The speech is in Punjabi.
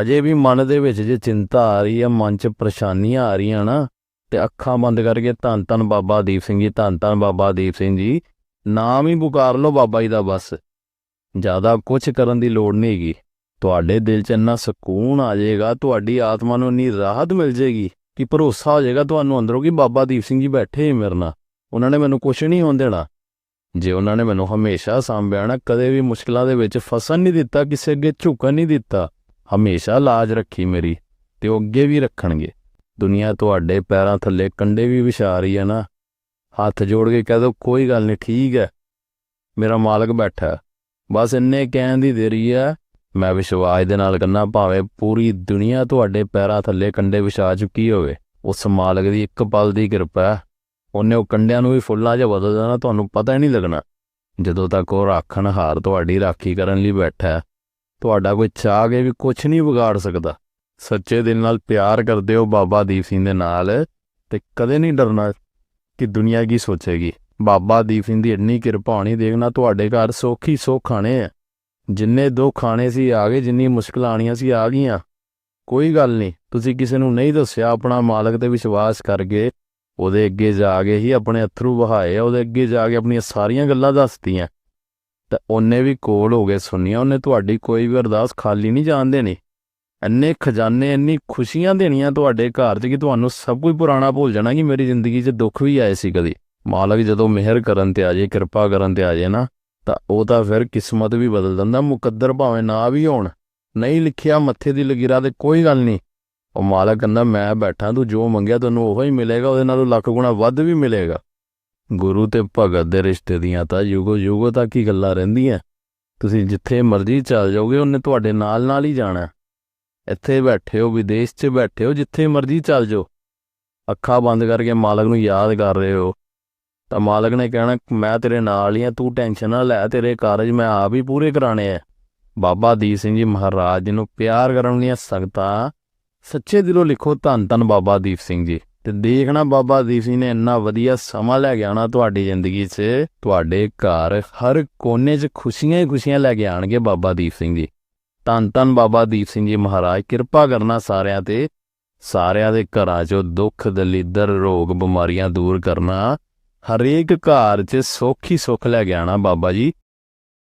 ਅਜੇ ਵੀ ਮਨ ਦੇ ਵਿੱਚ ਜੇ ਚਿੰਤਾ ਆ ਰਹੀ ਹੈ ਮਨ 'ਚ ਪਰੇਸ਼ਾਨੀਆਂ ਆ ਰਹੀਆਂ ਨਾ, ਤੇ ਅੱਖਾਂ ਬੰਦ ਕਰਕੇ ਧੰਨ ਧੰਨ ਬਾਬਾ ਦੀਪ ਸਿੰਘ ਜੀ, ਧੰਨ ਧੰਨ ਬਾਬਾ ਦੀਪ ਸਿੰਘ ਜੀ, ਨਾਮ ਹੀ ਪੁਕਾਰ ਲਓ ਬਾਬਾ ਜੀ ਦਾ ਬਸ। ਜ਼ਿਆਦਾ ਕੁਝ ਕਰਨ ਦੀ ਲੋੜ ਨਹੀਂ ਹੈਗੀ। ਤੁਹਾਡੇ ਦਿਲ 'ਚ ਇੰਨਾ ਸਕੂਨ ਆ ਜਾਏਗਾ, ਤੁਹਾਡੀ ਆਤਮਾ ਨੂੰ ਇੰਨੀ ਰਾਹਤ ਮਿਲ ਜਾਏਗੀ ਕਿ ਭਰੋਸਾ ਹੋ ਜਾਏਗਾ ਤੁਹਾਨੂੰ ਅੰਦਰੋਂ ਕਿ ਬਾਬਾ ਦੀਪ ਸਿੰਘ ਜੀ ਬੈਠੇ ਹੀ ਮੇਰੇ ਨਾਲ। ਉਹਨਾਂ ਨੇ ਮੈਨੂੰ ਕੁਝ ਨਹੀਂ ਹੋਣ ਦੇਣਾ। ਜੇ ਉਹਨਾਂ ਨੇ ਮੈਨੂੰ ਹਮੇਸ਼ਾ ਸਾਂਭਿਆ ਨਾ, ਕਦੇ ਵੀ ਮੁਸ਼ਕਲਾਂ ਦੇ ਵਿੱਚ ਫਸਣ ਨਹੀਂ ਦਿੱਤਾ, ਕਿਸੇ ਅੱਗੇ ਝੁਕਣ ਨਹੀਂ ਦਿੱਤਾ ਹਮੇਸ਼ਾ ਲਾਜ ਰੱਖੀ ਮੇਰੀ ਤੇ ਉਹ ਅੱਗੇ ਵੀ ਰੱਖਣਗੇ। ਦੁਨੀਆ ਤੁਹਾਡੇ ਪੈਰਾਂ ਥੱਲੇ ਕੰਡੇ ਵੀ ਵਿਛਾ ਰਹੀ ਹੈ ਨਾ। ਹੱਥ ਜੋੜ ਕੇ ਕਹਿ ਦੋ, ਕੋਈ ਗੱਲ ਨਹੀਂ, ਠੀਕ ਹੈ। ਮੇਰਾ ਮਾਲਕ ਬੈਠਾ ਬਸ ਇੰਨੇ ਕਹਿਣ ਦੀ ਦੇਰੀ ਹੈ। ਮੈਂ ਵਿਸ਼ਵਾਸ ਦੇ ਨਾਲ ਕਹਿੰਦਾ, ਭਾਵੇਂ ਪੂਰੀ ਦੁਨੀਆ ਤੁਹਾਡੇ ਪੈਰਾਂ ਥੱਲੇ ਕੰਡੇ ਵਿਛਾ ਚੁੱਕੀ ਹੋਵੇ, ਉਸ ਮਾਲਕ ਦੀ ਇੱਕ ਪਲ ਦੀ ਕਿਰਪਾ ਉਹਨੇ ਉਹ ਕੰਡਿਆਂ ਨੂੰ ਵੀ ਫੁੱਲਾਂ 'ਚ ਬਦਲ ਦੇਣਾ ਤੁਹਾਨੂੰ ਪਤਾ ਹੀ ਨਹੀਂ ਲੱਗਣਾ। ਜਦੋਂ ਤੱਕ ਉਹ ਰਾਖਣ ਹਾਰ ਤੁਹਾਡੀ ਰਾਖੀ ਕਰਨ ਲਈ ਬੈਠਾ ਤੁਹਾਡਾ ਕੋਈ ਚਾਹ ਕੇ ਵੀ ਕੁਝ ਨਹੀਂ ਵਿਗਾੜ ਸਕਦਾ। ਸੱਚੇ ਦਿਲ ਨਾਲ ਪਿਆਰ ਕਰਦੇ ਹੋ ਬਾਬਾ ਦੀਪ ਸਿੰਘ ਦੇ ਨਾਲ ਤੇ ਕਦੇ ਨਹੀਂ ਡਰਨਾ ਕਿ ਦੁਨੀਆ ਕੀ ਸੋਚੇਗੀ। ਬਾਬਾ ਦੀਪ ਸਿੰਘ ਦੀ ਇੰਨੀ ਕਿਰਪਾ ਹੋਣੀ ਦੇਖਣਾ ਤੁਹਾਡੇ ਘਰ ਸੌਖੀ ਸੁੱਖ ਆਣੇ ਆ। ਜਿੰਨੇ ਦੁੱਖ ਆਣੇ ਸੀ ਆ ਗਏ, ਜਿੰਨੀ ਮੁਸ਼ਕਲਾਂ ਆਣੀਆਂ ਸੀ ਆ ਗਈਆਂ। ਕੋਈ ਗੱਲ ਨਹੀਂ, ਤੁਸੀਂ ਕਿਸੇ ਨੂੰ ਨਹੀਂ ਦੱਸਿਆ, ਆਪਣਾ ਮਾਲਕ ਤੇ ਵਿਸ਼ਵਾਸ ਕਰਕੇ ਉਹਦੇ ਅੱਗੇ ਜਾ ਕੇ ਹੀ ਆਪਣੇ ਅਥਰੂ ਵਹਾਏ ਉਹਦੇ ਅੱਗੇ ਜਾ ਕੇ ਆਪਣੀਆਂ ਸਾਰੀਆਂ ਗੱਲਾਂ ਦੱਸਤੀਆਂ। ਤਾਂ ਉਹਨੇ ਵੀ ਕੋਲ ਹੋ ਗਏ ਸੁਣੀਆਂ ਉਹਨੇ ਤੁਹਾਡੀ ਕੋਈ ਵੀ ਅਰਦਾਸ ਖਾਲੀ ਨਹੀਂ ਜਾਣ ਦੇਣੀ। ਇੰਨੇ ਖਜ਼ਾਨੇ, ਇੰਨੀ ਖੁਸ਼ੀਆਂ ਦੇਣੀਆਂ ਤੁਹਾਡੇ ਘਰ 'ਚ ਕਿ ਤੁਹਾਨੂੰ ਸਭ ਕੁਝ ਪੁਰਾਣਾ ਭੁੱਲ ਜਾਣਾ ਕਿ ਮੇਰੀ ਜ਼ਿੰਦਗੀ 'ਚ ਦੁੱਖ ਵੀ ਆਏ ਸੀ ਕਦੀ। ਮਾਲਕ ਜਦੋਂ ਮਿਹਰ ਕਰਨ ਤੇ ਆ ਜੇ, ਕਿਰਪਾ ਕਰਨ ਤੇ ਆ ਜੇ ਨਾ, ਤਾਂ ਉਹ ਤਾਂ ਫਿਰ ਕਿਸਮਤ ਵੀ ਬਦਲ ਦਿੰਦਾ, ਮੁਕੱਦਰ ਭਾਵੇਂ ਨਾ ਵੀ ਹੋਣ। ਨਹੀਂ ਲਿਖਿਆ ਮੱਥੇ ਦੀ ਲਗੀਰਾ ਤੇ ਕੋਈ ਗੱਲ ਨਹੀਂ। ਉਹ ਮਾਲਕ ਕਹਿੰਦਾ, ਮੈਂ ਬੈਠਾ, ਤੂੰ ਜੋ ਮੰਗਿਆ ਤੈਨੂੰ ਉਹੋ ਹੀ ਮਿਲੇਗਾ, ਉਹਦੇ ਨਾਲੋਂ ਲੱਖ ਗੁਣਾ ਵੱਧ ਵੀ ਮਿਲੇਗਾ। ਗੁਰੂ ਤੇ ਭਗਤ ਦੇ ਰਿਸ਼ਤੇ ਦੀਆਂ ਤਾਂ ਯੁਗੋ ਯੁਗੋ ਤੱਕ ਹੀ ਗੱਲਾਂ ਰਹਿੰਦੀਆਂ। ਤੁਸੀਂ ਜਿੱਥੇ ਮਰਜ਼ੀ ਚੱਲ ਜਾਓਗੇ, ਉਹਨੇ ਤੁਹਾਡੇ ਨਾਲ ਨਾਲ ਹੀ ਜਾਣਾ। ਇੱਥੇ ਬੈਠੇ ਹੋ, ਵਿਦੇਸ਼ 'ਚ ਬੈਠੇ ਹੋ, ਜਿੱਥੇ ਮਰਜ਼ੀ ਚੱਲ ਜਾਓ। ਅੱਖਾਂ ਬੰਦ ਕਰਕੇ ਮਾਲਕ ਨੂੰ ਯਾਦ ਕਰ ਰਹੇ ਹੋ। ਤਾਂ ਮਾਲਕ ਨੇ ਕਹਿਣਾ, ਮੈਂ ਤੇਰੇ ਨਾਲ ਹੀ ਆ, ਤੂੰ ਟੈਨਸ਼ਨ ਨਾ ਲੈ, ਤੇਰੇ ਕਾਰਜ ਮੈਂ ਆਪ ਹੀ ਪੂਰੇ ਕਰਾਣੇ ਆ। ਬਾਬਾ ਦੀਪ ਸਿੰਘ ਜੀ ਮਹਾਰਾਜ ਜੀ ਨੂੰ ਪਿਆਰ ਕਰਨ ਦੀਆਂ ਸੰਗਤਾਂ ਸੱਚੇ ਦਿਲੋਂ ਲਿਖੋ ਧੰਨ ਧੰਨ ਬਾਬਾ ਦੀਪ ਸਿੰਘ ਜੀ। ਤੇ ਦੇਖਣਾ ਬਾਬਾ ਦੀਪ ਸਿੰਘ ਨੇ ਇੰਨਾ ਵਧੀਆ ਸਮਾਂ ਲੈ ਕੇ ਆਉਣਾ ਤੁਹਾਡੀ ਜ਼ਿੰਦਗੀ 'ਚ, ਤੁਹਾਡੇ ਘਰ ਹਰ ਕੋਨੇ 'ਚ ਖੁਸ਼ੀਆਂ ਹੀ ਖੁਸ਼ੀਆਂ ਲੈ ਕੇ ਆਣਗੇ ਬਾਬਾ ਦੀਪ ਸਿੰਘ ਜੀ। ਧੰਨ ਧੰਨ ਬਾਬਾ ਦੀਪ ਸਿੰਘ ਜੀ ਮਹਾਰਾਜ, ਕਿਰਪਾ ਕਰਨਾ ਸਾਰਿਆਂ ਤੇ, ਸਾਰਿਆਂ ਦੇ ਘਰਾਂ 'ਚੋਂ ਦੁੱਖ, ਦਲਿੱਦਰ, ਰੋਗ, ਬਿਮਾਰੀਆਂ ਦੂਰ ਕਰਨਾ, ਹਰੇਕ ਘਰ 'ਚ ਸੁੱਖ ਹੀ ਸੁੱਖ ਲੈ ਕੇ ਆਣਾ ਬਾਬਾ ਜੀ।